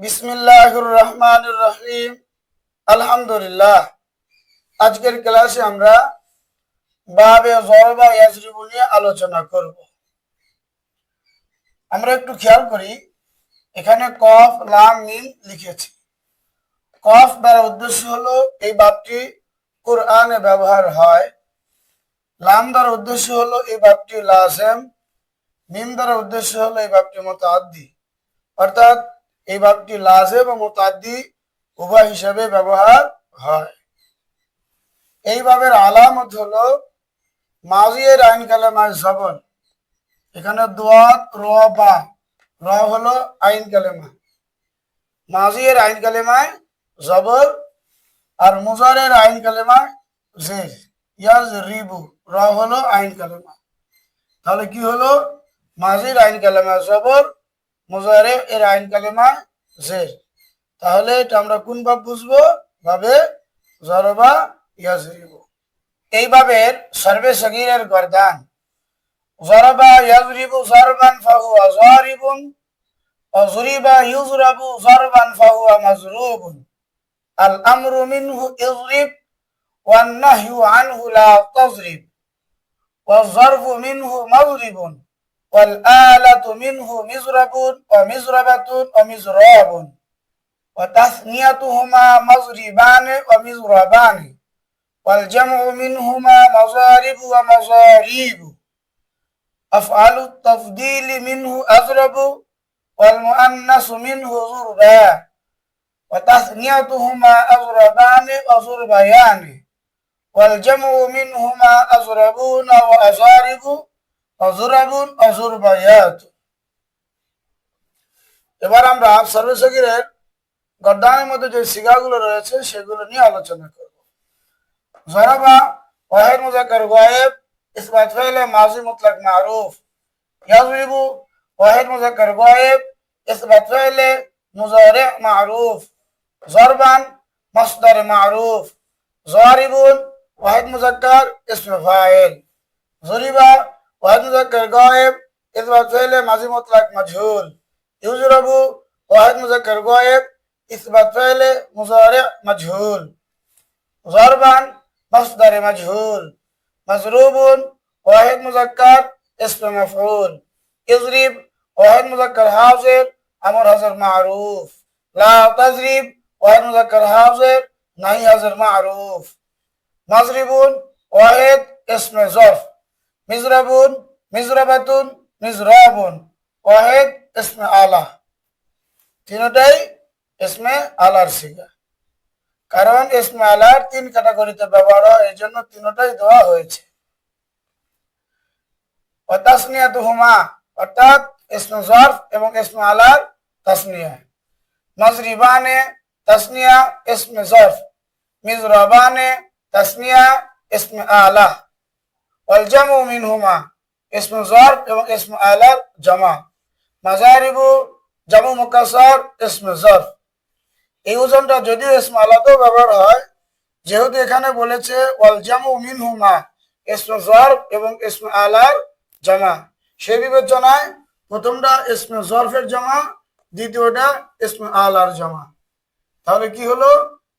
বিসমিল্লাহির রহমানির রহিম আলহামদুলিল্লাহ। আজকের ক্লাসে আমরা বাবে জরবা ইয়াজরিবু নিয়ে আলোচনা করব। আমরা একটু খেয়াল করি, এখানে কফ, লাম, মিম লিখেছি। কফ দ্বারা উদ্দেশ্য হলো এই বাপটি কোরআনে ব্যবহার হয়। লাম দ্বারা উদ্দেশ্য হলো এই বাপটি লাজেম মিম দ্বারা উদ্দেশ্য হলো এই বাপটি মোতাদ্দি অর্থাৎ এই বাপটি লাজেম ও মোতাদ্দি উভয় হিসাবে ব্যবহার হয়। এই বাবের আলামত হলো, মাজিয়ের আইন কালেমায় জবর এখানে দোয়াত, র, বা। র হলো আইন কালেমা। মাজিয়ের আইন কালেমায় জবর আর মুজারের আইন কালেমায় জের। ইয়াজ রিবু, র হলো আইন কালেমা। তাহলে কি হলো? মাজির আইন কালেমা জবর মুজারে এর আইন কালেমা জের তাহলে এটা আমরা কোন ভাব বুঝবো ভাবে জরবা ইয়াজরিব এই ভাবের সর্বে সগীরের গরদান জরবা ইয়াজরিবু জরবান ফাহুয়া জারিবুন অজরিবা ইউজরাবু জরবান ফাহুয়া মাজরুবুন আল আমরু মিনহু ইজরিব ওয়ান নাহয়ু আনহু লা তাজরিব والظرف منه مضرب والآلة منه مزرب ومزربة ومزراب. وتثنيتهما مضربان ومزربان. والجمع منهما مضارب ومضاريب. أفعل التفضيل منه أضرب والمؤنث منه ضربا وتثنيتهما أضربان وضربيان والجمع منهما أضربون وأضارب وضرب وضربيات এবার আমরা সর্বসগীরের গদ্দানের মধ্যে যে সিগাগুলো রয়েছে সেগুলো নিয়ে আলোচনা করব জরাবা ওয়াহিদ মুজাক্কার গায়েব ইসবাত ফাইলে মাজি মুতলাক মারুফ ইয়াজরিবু ওয়াহিদ মুজাক্কার গায়েব ইসবাত ফাইলে মুজারে মারুফ জরবান মসদার মারুফ জারিবুন ওয়াহিদ মুজাক্কার ইসম ফাইল জরিবা ওয়াহিদ মুজাক্কার গায়েব ইসবাত ফাইলে মাজি মুতলাক মাজহুল ইউজরাবু ওয়াহিদ মুজাক্কার গায়েব ইসবাত ফাইলে মুজারে মাজহুল জরবান মসদার মাজহুল মজরুবুন ওয়াহিদ মুজাক্কার ইসম মফউল ইজরিব ওয়াহিদ মুজাক্কার হাজির আমর হাজার মারুফ লা তাজরিব ওয়াহিদ মুজাক্কার হাজির নাই হাজার মারুফ মাজরিবুন ওয়াহিদ ইসম জরফ মিজরাবুন, মিজরাবাতুন, মিজরাবুন। ওয়াহিদ, ইসম আলা। তিনটাই ইসমে আলার সিগা কারণ ইসমে আলার তিন ক্যাটাগরিতে ব্যবহার হয় এই জন্য তিনটাই দেওয়া হয়েছে। অতাসনিয়া তুহুমা অর্থাৎ ইসমে জরফ এবং ইসমে আলার তাসনিয়া। মজরিবানে তাসনিয়া, ইসমে জরফ। মিজরাবানে তাসনিয়া, ইসমে আলা। অলজামু মিনহুমা ইসমু জর্ব এবং ইসমু আলার জামা মাজারিবু জামু মুকাসার ইসমু জর্ব এই ওজনটা যদিও ইসমু আলাতেও ব্যবহার হয়, যেহেতু এখানে বলেছে অলজামু মিনহুমা ইসমু জর্ব এবং ইসমু আলার জামা সে বিবেচনায় প্রথমটা ইসমু জর্ফের জামা দ্বিতীয়টা ইসমু আলার জামা তাহলে কি হলো?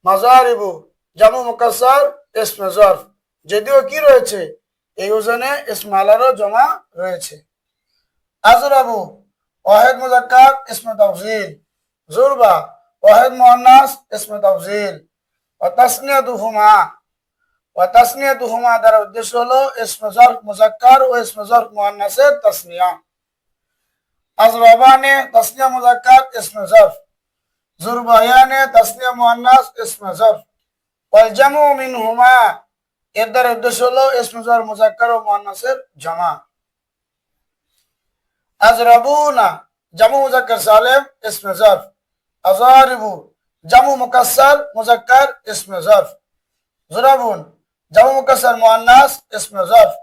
মাজারিবু জামু মুকাসার ইসমু জর্ফ যদিও কি রয়েছে؟ এই ওজনে ইসমে আলারও জমা রয়েছে। আজরাবু ওয়াহেদ মুজাক্কার, ইসমে তাফজিল। জুরবা ওয়াহেদ মুআন্নাস ইসমে তাফজিল। ওয়া তাসনিয়াতুহুমা। ওয়া তাসনিয়াতুহুমা দ্বারা উদ্দেশ্য হলো ইসমে জরফ মুজাক্কার ও ইসমে জরফ মুআন্নাসের তাসনিয়া। আজরাবানে তাসনিয়া মুজাক্কার, ইসমে জরফ জুরবায়ানে তাসনিয়া মুআন্নাস ইসমে জরফ ওয়াল জামু মিনহুমা। এর দ্বারা উদ্দেশ্য হলো ইসমে জরফ মুজাক্কার ও মুআন্নাসের জমা। আজরাবুনা, জামু মুজাক্কার সালেম ইসমে আজারিবু জামু মুকাসসার মুজাক্কার ইসমে জরফ জুরাবুন, জামু মুকাসসার মুআন্নাস ইসমে জরফ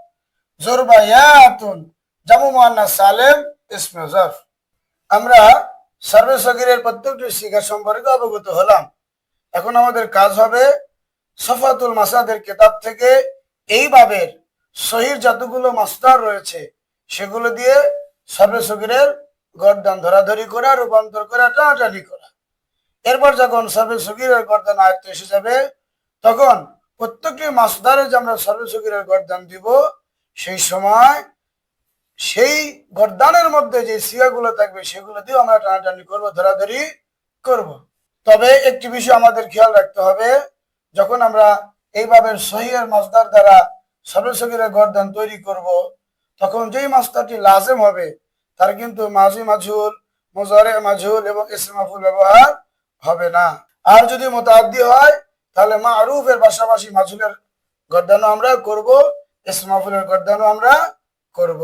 জুরবায়াতুন জামু মুআন্নাস সালেম ইসমে আমরা সর্বে সগীরের প্রত্যেকটি শিক্ষা সম্পর্কে অবগত হলাম। এখন আমাদের কাজ হবে সফাতুল মাসাদের কেতাব থেকে এই বাবের সহির যতগুলো মাস্টার রয়েছে, সেগুলো দিয়ে সর্বে সগীরের গরদান ধরাধরি করা, রূপান্তর করা, টানাটানি করা। এরপর যখন সর্বে সগিরের গর্দান আয়ত্ত এসে যাবে, তখন প্রত্যেকটি মাসদারে যে আমরা সর্বে সগিরের গর্দান দিব, সেই সময় সেই গর্দানের মধ্যে যে সিয়াগুলো থাকবে, সেগুলো দিয়ে আমরা টানাটানি করব, ধরাধরি করব। তবে একটি বিষয় আমাদের খেয়াল রাখতে হবে যখন আমরা এইভাবে সহিয়ার মাসদার দ্বারা সর্বে সগিরের গর্দান তৈরি করব, তখন যেই মাসদারটি লাজেম হবে, তার কিন্তু মাঝি মাঝুল মোজারে মাঝুল এবং ইসমাফুল ব্যবহার হবে না। আর যদি মোতাদ্দি হয়, তাহলে মা আরুফের পাশাপাশি মাঝুলের গর্দানও আমরা করব ইসমাফুলের গর্দানও আমরা করব।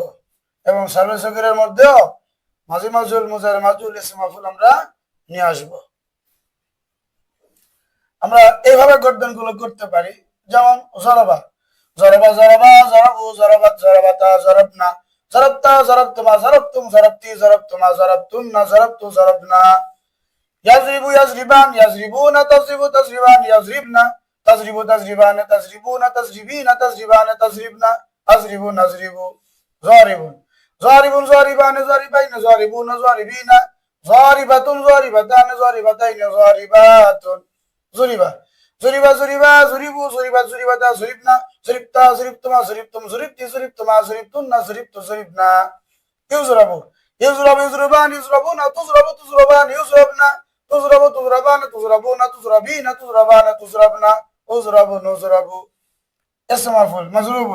এবং সার্ভে মধ্যেও মাঝি মাজুল মোজারে মাজুল ইসমাফুল আমরা নিয়ে আসব। আমরা এইভাবে গর্দানগুলো করতে পারি। যেমন জরবা জরবা জরবা জরবু জরবাত জরবাতা জরবনা জরবতা জরবতুমা জরবতুম জরবতি জরবতুমা জরবতুন্না জরবতু জরবনা ইয়াজরিবু, ইয়াজরিবান, ইয়াজরিবুনা, তাজরিবু, তাজরিবান, ইয়াজরিবনা। তাজরিবু, তাজরিবান, তাজরিবুনা, তাজরিবিনা, তাজরিবান, তাজরিবনা। আজরিবু নাজরিবু, জারিবুন। জারিবুন, জারিবান, জারিবাইন, জারিবুনা, জারিবিনা। জারিবাতুন, জারিবাতান, জারিবাতাইন, জারিবাতুন। জুরিবা জুরিবা জুরিবা জুরিবু জুরিবা জুরিবাতা জুরিবনা জুরিবতা জুরিবতুমা জুরিবতুম জুরিবতি জুরিবতুমা জুরিবতুন্না জুরিবতু জুরিবনা ইউজরাবু ইউজরাবু ইউজরাবান ইউজরাবুনা তুজরাবু তুজরাবান ইউজরাবনা তুজরাবু তুজরাবান তুজরাবুনা তুজরাবিনা তুজরাবানা তুজরাবনা উজরাবু নুজরাবু اسمعفول مضروب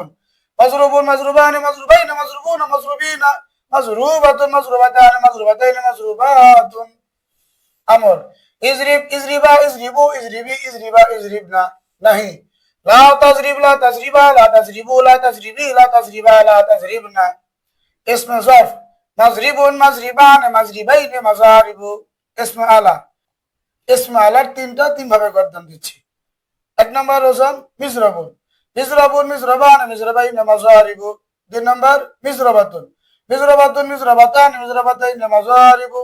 مضروب مضروبان مضروبين مضروبون مضروبين مضروبة مضروبتان مضروبتين مضروبات أمر इजरिब इजरिबा इजरिबू इजरिबी इजरिबा इजरिबना नहीं ला तजरीब ला तजरीबा ला तजरीबू ला तजरीबी ला तजरीबा ला तजरीबना इसमें जर्फ मजरिबुन मजरिबान मजरिबाइन मजारिबु इसमें आला इसमें আলার তিনটা তিন ভাবে গঠন দিচ্ছি এক নম্বর ওজন মিজরাবুন মিজরাবুন মিজরাবান মিজরাবাইন মাজারিবু দুই নম্বর মিজরাবাতুন মিজরাবাতুন মিজরাবাতান মিজরাবাতাইন মাজারিবু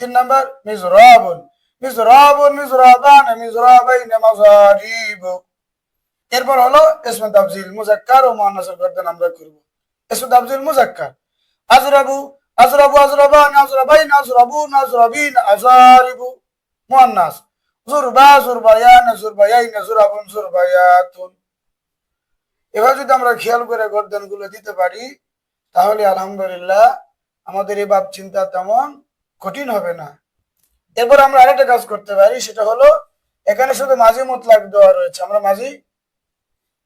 তিন নম্বর মিজরাবুন মিজরাবুন মিজরাবান মিজরাবাইন মাজারিবু। এরপর হলো ইসমে তাফজিল মুজাক্কার ও মুআন্নাসের গর্দন আমরা করব। ইসমে তাফজিল মুজাক্কার। আজরাবু আজরাবু, আজরাবান, আজরাবাইন, আজরাবুন, আজরাবিন, আজারিবু। মুআন্নাস। জুরবা, জুরবায়ান, জুরবায়াইন, জুরাবুন, জুরবায়াতুন। এবার যদি আমরা খেয়াল করে গর্দনগুলো দিতে পারি, তাহলে আলহামদুলিল্লাহ আমাদের এই বাপ চিন্তা তেমন কঠিন হবে না। এরপর আমরা আরেকটা কাজ করতে পারি, সেটা হলো এখানে শুধু মাঝি মতলাক দেওয়া রয়েছে। আমরা মাঝি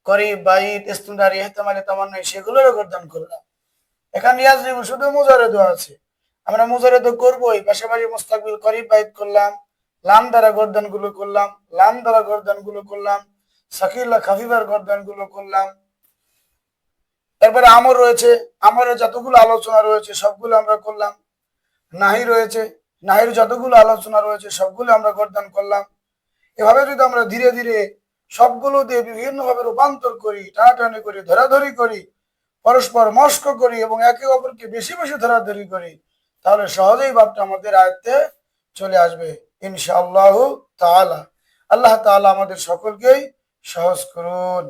করি বাইট ইস্তুন্দারি হেতামালি তামান্নাই, সেগুলোরও গর্দন করলাম। এখানে ইয়াজরিবু শুধু মুজারে দেওয়া আছে। আমরা মুজারে তো করবোই, পাশাপাশি মুস্তাকবিল করিব বাইট করলাম, লাম দ্বারা গর্দনগুলো করলাম, লাম দ্বারা গর্দনগুলো করলাম, সাকিল্লা খাফিফার গর্দনগুলো করলাম। এরপরে আমর রয়েছে, আমরের যতগুলো আলোচনা রয়েছে, সবগুলো আমরা করলাম। নাহি রয়েছে নাহির যতগুলো আলোচনা রয়েছে, সবগুলো আমরা গর্দন করলাম। এভাবে যদি আমরা ধীরে ধীরে সবগুলো দিয়ে বিভিন্ন ভাবে রূপান্তর করি, টানাটানি করি, ধরাধরি করি, পরস্পর মস্ক করি এবং একে অপরকে বেশি বেশি ধরাধরি করি, তাহলে সহজেই ভাবটা আমাদের আয়ত্তে চলে আসবে, ইনশাআল্লাহ তাআলা। আল্লাহ তাআলা আমাদের সকলকেই সহজ করুন।